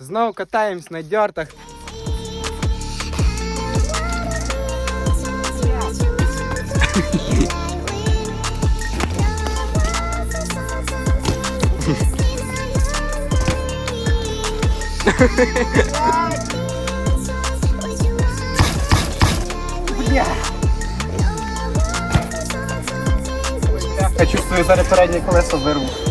Знову катаємось на дьортах. Я чувствую, зараз переднє колесо вирву.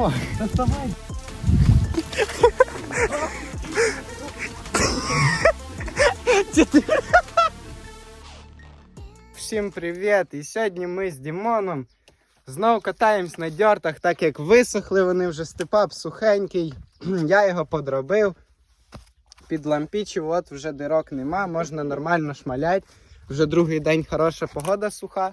Патрон. Доставай. Всім привіт! І сьогодні ми з Дімоном знову катаємось на дьортах, так як висохли вони вже степап сухенький. Я його подробив. Підлампічив, от вже дирок нема, можна нормально шмалять. Вже другий день хороша погода суха.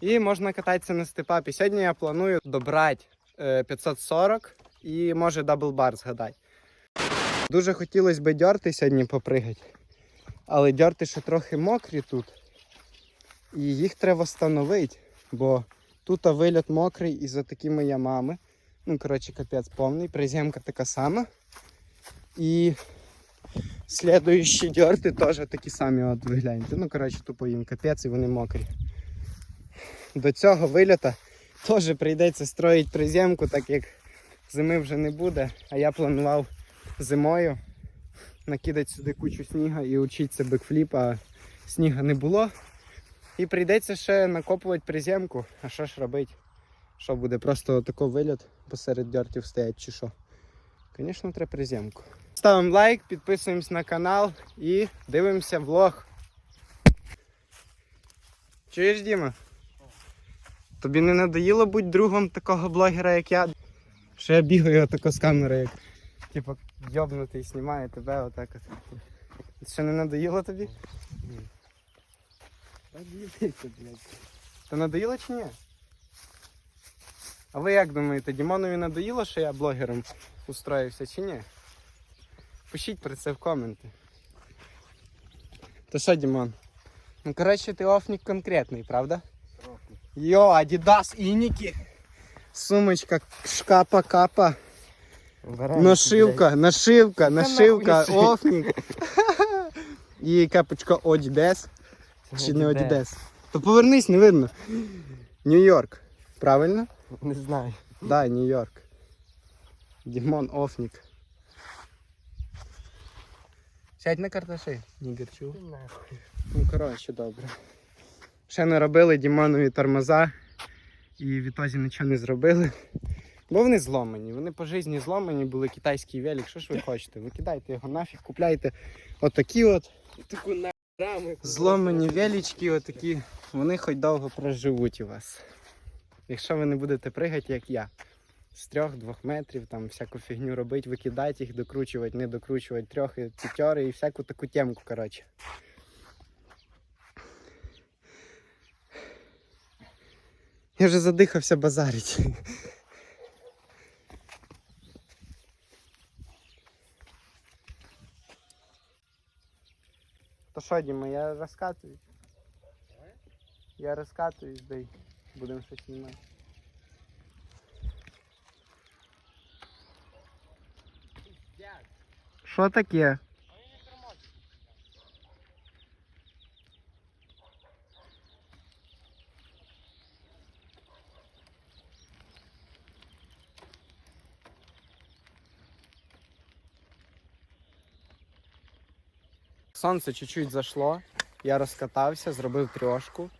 І можна кататися на степапі. Сьогодні я планую добрати 540 і може даблбар згадати. Дуже хотілося б дьорти сьогодні попригати. Але дьорти ще трохи мокрі тут. І їх треба встановити, бо тут вильот мокрий і за такими ямами. Ну, коротше, капець повний, приземка така сама. І слідуючі дьорти теж такі самі, от ви гляньте. Ну, коротше, тупо їм капець і вони мокрі. До цього вильота теж прийдеться строїти приземку, так як зими вже не буде. А я планував зимою накидати сюди кучу снігу і учитися бекфліп, а сніга не було. І прийдеться ще накопувати приземку. А що ж робити? Що буде? Просто тако виліт посеред дьортів стоять чи що? Звісно, треба приземку. Ставимо лайк, підписуємось на канал і дивимося влог. Чуєш, Діма? Тобі не надоїло бути другом такого блогера, як я? Що я бігаю отако з камери, як типу йобнутий, знімаю тебе отак от. Що не надоїло тобі? Та дивіться, блядь. Та надоїло чи ні? А ви як думаєте, Дімонові надоїло, що я блогером устроївся чи ні? Пишіть про це в коменти. То що, Дімон? Ну коротше, ти офнік конкретний, правда? Йо, Адідас ініки. Сумочка, шкапа, капа. Нашивка, нашивка, нашивка, нахуй офнік. І капочка Одідес. Чи не Одідес? То повернись, не видно. Нью-Йорк. Правильно? Не знаю. Да, Нью-Йорк. Дімон Офнік. Сядь на карташі, Нігерчу. Ну, коротше, добре. Ще не робили Дімонові тормоза і відтоді нічого не зробили. Бо вони зломані. Вони по житті зломані, були китайський велик. Що ж ви хочете? Викидайте його нафіг, купляйте отакі от Таку на зломані велички, отакі. Вони хоч довго проживуть у вас. Якщо ви не будете пригати, як я. З трьох-двох метрів, там всяку фігню робити, викидати їх, докручувати, не докручувати трьох і п'ятьори і всяку таку темку, коротше. Я вже задихався базарить. То що, Діма, я розкатуюсь? Я розкатуюсь, дай. Будемо щось знімати. Що таке? Сонце чуть-чуть зайшло. Я розкатався, зробив трьошку,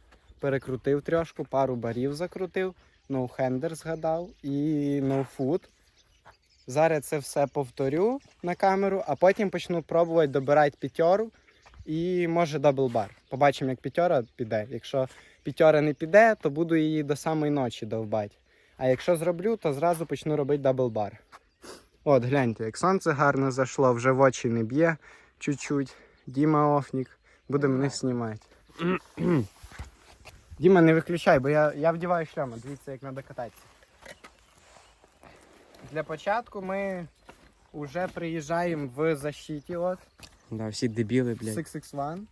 перекрутив трьошку, пару барів закрутив, ноухендер згадав і ноуфуд. Зараз це все повторю на камеру, а потім почну пробувати добирати п'ятеру і може даблбар. Побачимо, як п'ятера піде. Якщо п'ятера не піде, то буду її до самої ночі довбати. А якщо зроблю, то зразу почну робити даблбар. От, гляньте, як сонце гарно зайшло, вже в очі не б'є чуть-чуть. Діма Офнік буде мене знімати. Діма, не виключай, бо я, я вдіваю шльома. Дивіться, як треба кататися. Для початку ми Уже приїжджаємо в защиті от Да, всі дебіли, блядь. 661.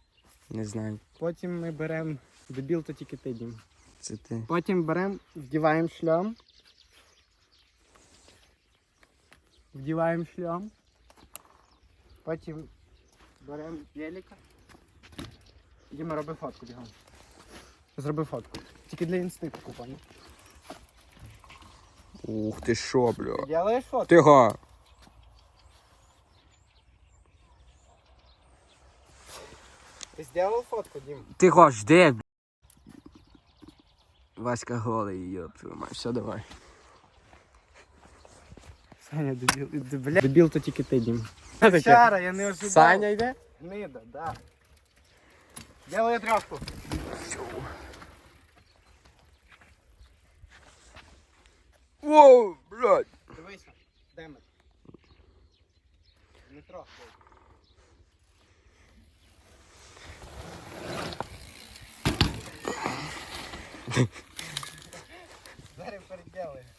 Не знаю. Потім ми беремо дебіл, то тільки ти Дім. Це ти. Потім беремо, вдіваємо шльом. Вдіваємо шльом. Потім беремо велика. Діма, роби фотку бігом. Зроби фотку. Тільки для інститу купані. Ух ти що, бля. Делаєш фотку? Тихо. Ти зробив фотку, Дім? Тихо, жди. бля. Васька голий, йоп, твою мать. Все, давай. Саня, дебіл. Дебіл то тільки ти, Дім. Таке? Чара, я не ожидав. Саня йде? Гнида, да. Делаю трьошку. Воу, блядь. Дивися, де ми? Дмитро. Зараз переделаємо.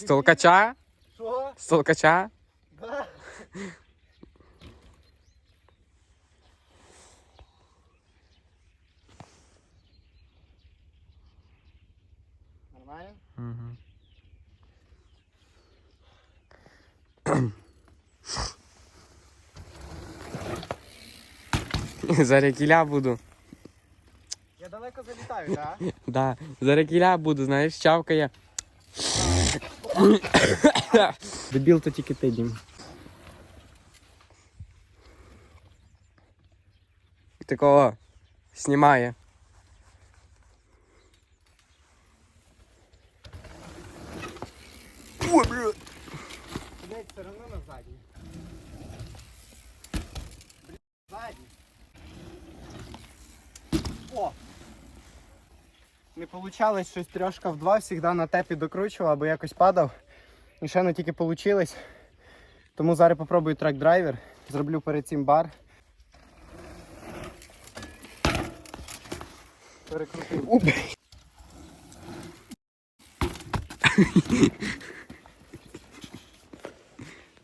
З толкача? Що? З толкача? Да. Нормально? Угу. Зараз кіля буду. Я далеко залітаю, так? Да, зараз кіля буду, знаєш, чавкає. Дебіл то тільки ти, Дім. Такого знімає. Ой, бля. Блять, все равно на задній. Блять, задній. О! Не получалось щось трьошка в два, завжди на тепі докручував, або якось падав. І ще не тільки вийшло. Тому зараз попробую трек-драйвер. Зроблю перед цим бар. Перекрутив.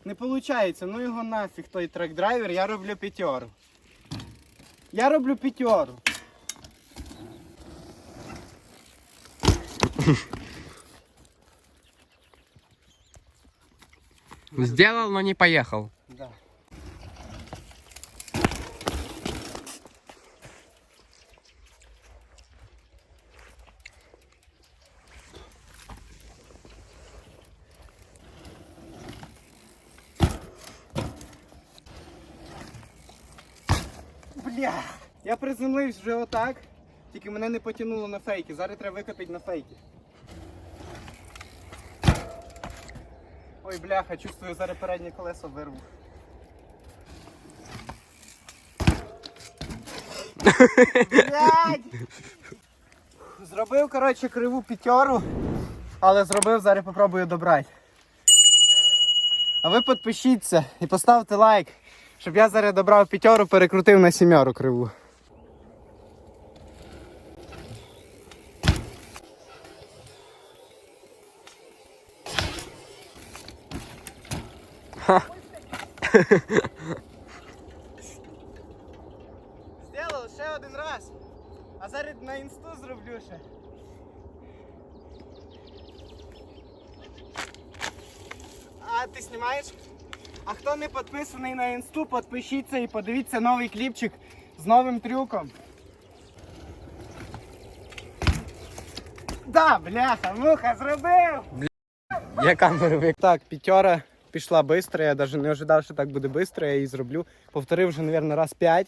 Не виходить, ну його нафіг той трек-драйвер, я роблю п'ятеру. Я роблю п'ятеру. Сделал, но не поехал. Да. Бля, я приземлився вже отак, тільки мене не потягнуло на фейки. Зараз треба викотити на фейки. Ой, бляха, чувствую, зараз переднє колесо вирву. Блядь! Зробив, коротше, криву п'ятеру, але зробив, зараз попробую добрати. А ви підпишіться і поставте лайк, щоб я зараз добрав п'ятеру, перекрутив на сімеру криву. Сделав ще один раз. А зараз на інсту зроблю ще. А ти знімаєш? А хто не підписаний на інсту, підпишіться і подивіться новий кліпчик з новим трюком. Да, бляха, муха, зробив! Я камеру вик. Так, п'ятера пішла швидко, я навіть не ожидав, що так буде швидко, я її зроблю. Повторив вже, мабуть, раз 5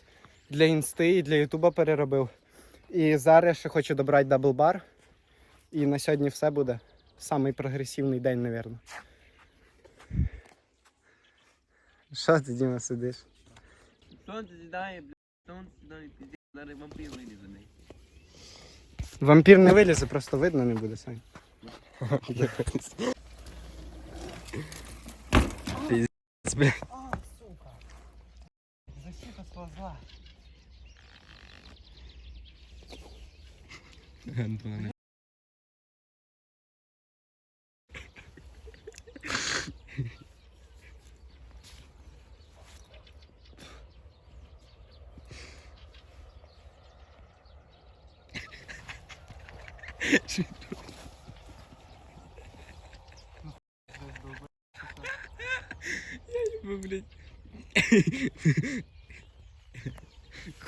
для інсти і для ютуба переробив. І зараз ще хочу добрати даблбар. І на сьогодні все буде. Самий прогресивний день, мабуть. Що ти, Діма, сидиш? Сонце сідає, блядь, сонце сідає, піздець, зараз вампір вилізе. Вампір не вилізе, просто видно не буде, Сань. Бля. А, сука. Защита сползла. Антона. Я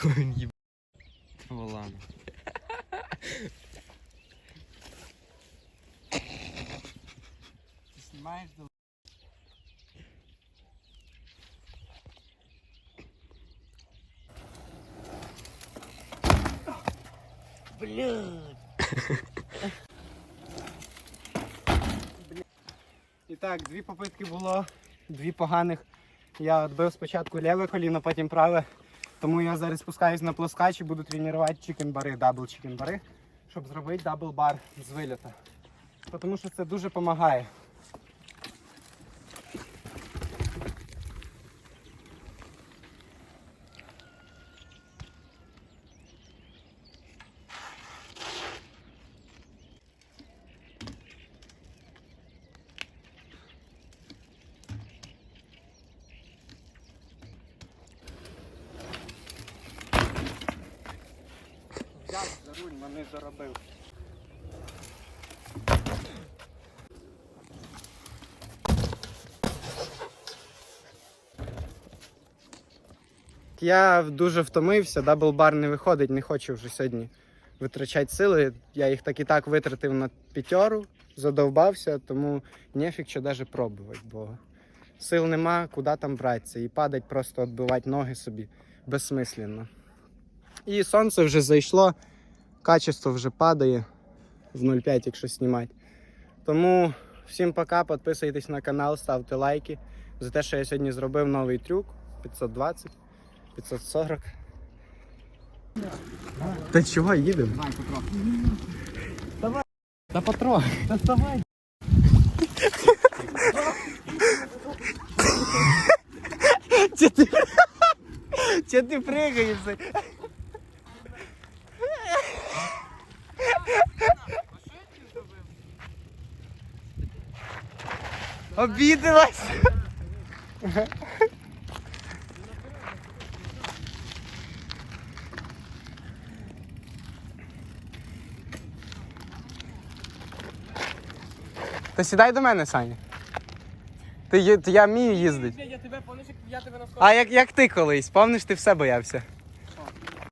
Конь еб... Волан. Ти знімаєш до І так, дві попитки було, дві поганих. Я відбив спочатку ліве коліно, потім праве. Тому я зараз спускаюсь на плоскач і буду тренувати чикенбари, дабл чикенбари, щоб зробити дабл бар з виліта. Тому що це дуже допомагає. За мене заробив. Я дуже втомився, даблбар не виходить, не хочу вже сьогодні витрачати сили. Я їх так і так витратив на п'ятеру, задовбався, тому нефік що навіть пробувати, бо сил нема, куди там братися. І падать, просто відбивати ноги собі безсмисленно. І сонце вже зайшло, качество вже падає в 0,5, якщо знімати. Тому всім пока, підписуйтесь на канал, ставте лайки за те, що я сьогодні зробив новий трюк 520, 540. Та чого їдемо? Давай, потрохи. Давай. Та потрохи. Та вставай. Че ти? Че ти пригаєшся? Обиделась. Та сідай до мене, Саня. Ти, є- я вмію їздити. Я тебе помниш, як я тебе на А як, як ти колись? Пам'ятаєш, ти все боявся?